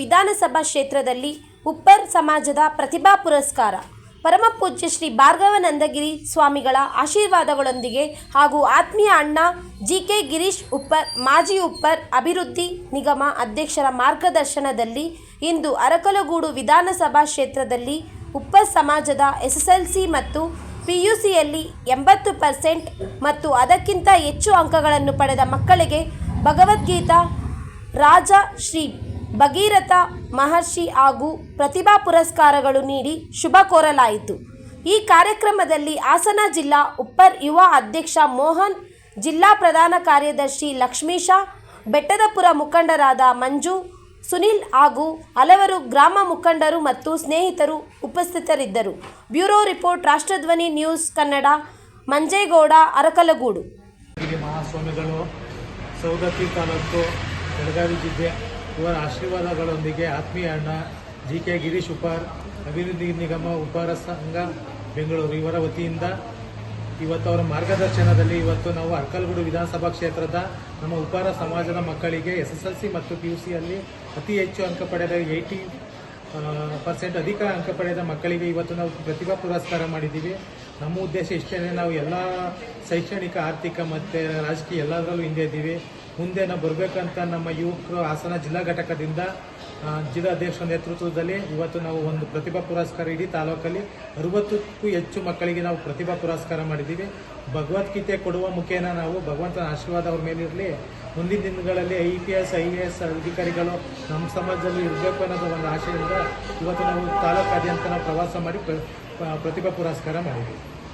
ವಿಧಾನಸಭಾ ಕ್ಷೇತ್ರದಲ್ಲಿ ಉಪ್ಪರ್ ಸಮಾಜದ ಪ್ರತಿಭಾ ಪುರಸ್ಕಾರ. ಪರಮ ಪೂಜ್ಯ ಶ್ರೀ ಭಾರ್ಗವನಂದಗಿರಿ ಸ್ವಾಮಿಗಳ ಆಶೀರ್ವಾದಗಳೊಂದಿಗೆ ಹಾಗೂ ಆತ್ಮೀಯ ಅಣ್ಣ ಜಿ ಕೆ ಗಿರೀಶ್ ಉಪ್ಪರ್, ಮಾಜಿ ಉಪ್ಪರ್ ಅಭಿವೃದ್ಧಿ ನಿಗಮ ಅಧ್ಯಕ್ಷರ ಮಾರ್ಗದರ್ಶನದಲ್ಲಿ ಇಂದು ಅರಕಲಗೂಡು ವಿಧಾನಸಭಾ ಕ್ಷೇತ್ರದಲ್ಲಿ ಉಪ್ಪರ್ ಸಮಾಜದ ಎಸ್ಎಸ್ಎಲ್ಸಿ ಮತ್ತು ಪಿಯುಸಿಯಲ್ಲಿ ಎಂಬತ್ತು ಪರ್ಸೆಂಟ್ ಮತ್ತು ಅದಕ್ಕಿಂತ ಹೆಚ್ಚು ಅಂಕಗಳನ್ನು ಪಡೆದ ಮಕ್ಕಳಿಗೆ ಭಗವದ್ಗೀತಾ ರಾಜ ಶ್ರೀ ಭಗೀರಥ, ಮಹರ್ಷಿ ಹಾಗೂ ಪ್ರತಿಭಾ ಪುರಸ್ಕಾರಗಳು ನೀಡಿ ಶುಭ ಕೋರಲಾಯಿತು. ಈ ಕಾರ್ಯಕ್ರಮದಲ್ಲಿ ಹಾಸನ ಜಿಲ್ಲಾ ಉಪ್ಪರ್ ಯುವ ಅಧ್ಯಕ್ಷ ಮೋಹನ್, ಜಿಲ್ಲಾ ಪ್ರಧಾನ ಕಾರ್ಯದರ್ಶಿ ಲಕ್ಷ್ಮೀಶ ಬೆಟ್ಟದಪುರ ಮುಖಂಡರಾದ ಮಂಜು, ಸುನಿಲ್ ಹಾಗೂ ಹಲವರು ಗ್ರಾಮ ಮುಖಂಡರು ಮತ್ತು ಸ್ನೇಹಿತರು ಉಪಸ್ಥಿತರಿದ್ದರು. Bureau report, Rashtradhwani news Kannada, Manjegowda, Arakalagudu. ಮಹಾಸ್ವಾಮಿಗಳು ಸೌದತ್ತಿ ತಾಲೂಕು, ಬೆಳಗಾವಿ ಜಿಲ್ಲೆ. ಇವರ ಆಶೀರ್ವಾದಗಳೊಂದಿಗೆ ಆತ್ಮೀಯ ಅಣ್ಣ ಜಿ ಕೆ ಗಿರೀಶ್ ಉಪಾರ್, ಅಭಿವೃದ್ಧಿ ನಿಗಮ ಉಪಾರ ಸಂಘ ಬೆಂಗಳೂರು ಇವರ ವತಿಯಿಂದ ಇವತ್ತು ಅವರ ಮಾರ್ಗದರ್ಶನದಲ್ಲಿ ಇವತ್ತು ನಾವು ಅರ್ಕಲ್ಗೂಡು ವಿಧಾನಸಭಾ ಕ್ಷೇತ್ರದ ನಮ್ಮ ಉಪಾರ ಸಮಾಜದ ಮಕ್ಕಳಿಗೆ ಎಸ್ ಎಸ್ ಎಲ್ ಸಿ ಮತ್ತು ಪಿ ಯು ಸಿಯಲ್ಲಿ ಅತಿ ಹೆಚ್ಚು ಅಂಕ ಪಡೆದ ಏಯ್ಟಿ ಪರ್ಸೆಂಟ್ ಅಧಿಕ ಅಂಕ ಪಡೆದ ಮಕ್ಕಳಿಗೆ ಇವತ್ತು ನಾವು ಪ್ರತಿಭಾ ಪುರಸ್ಕಾರ ಮಾಡಿದ್ದೀವಿ. ನಮ್ಮ ಉದ್ದೇಶ ಇಷ್ಟೇ ನಾವು ಎಲ್ಲ ಶೈಕ್ಷಣಿಕ, ಆರ್ಥಿಕ ಮತ್ತು ರಾಜಕೀಯ ಎಲ್ಲದರಲ್ಲೂ ಹಿಂದೆ ಇದ್ದೀವಿ. ಮುಂದೆ ನಾವು ಬರಬೇಕಂತ ನಮ್ಮ ಯುವಕರು ಹಾಸನ ಜಿಲ್ಲಾ ಘಟಕದಿಂದ ಜಿಲ್ಲಾ ಜಿಲ್ಲಾಧ್ಯಕ್ಷರ ನೇತೃತ್ವದಲ್ಲಿ ಇವತ್ತು ನಾವು ಒಂದು ಪ್ರತಿಭಾ ಪುರಸ್ಕಾರ ಇಡೀ ತಾಲೂಕಲ್ಲಿ ಅರವತ್ತಕ್ಕೂ ಹೆಚ್ಚು ಮಕ್ಕಳಿಗೆ ನಾವು ಪ್ರತಿಭಾ ಪುರಸ್ಕಾರ ಮಾಡಿದ್ದೀವಿ. ಭಗವದ್ಗೀತೆ ಕೊಡುವ ಮುಖೇನ ನಾವು ಭಗವಂತನ ಆಶೀರ್ವಾದ ಅವ್ರ ಮೇಲಿರಲಿ ಮುಂದಿನ ದಿನಗಳಲ್ಲಿ I P S, I A S ಅಧಿಕಾರಿಗಳು ನಮ್ಮ ಸಮಾಜದಲ್ಲಿ ಇರಬೇಕು ಅನ್ನೋದು ಒಂದು ಆಶೆಯಿಂದ ಇವತ್ತು ನಾವು ತಾಲೂಕಾದ್ಯಂತ ನಾವು ಪ್ರವಾಸ ಮಾಡಿ ಪ್ರತಿಭಾ ಪುರಸ್ಕಾರ ಮಾಡಿದ್ದೀವಿ.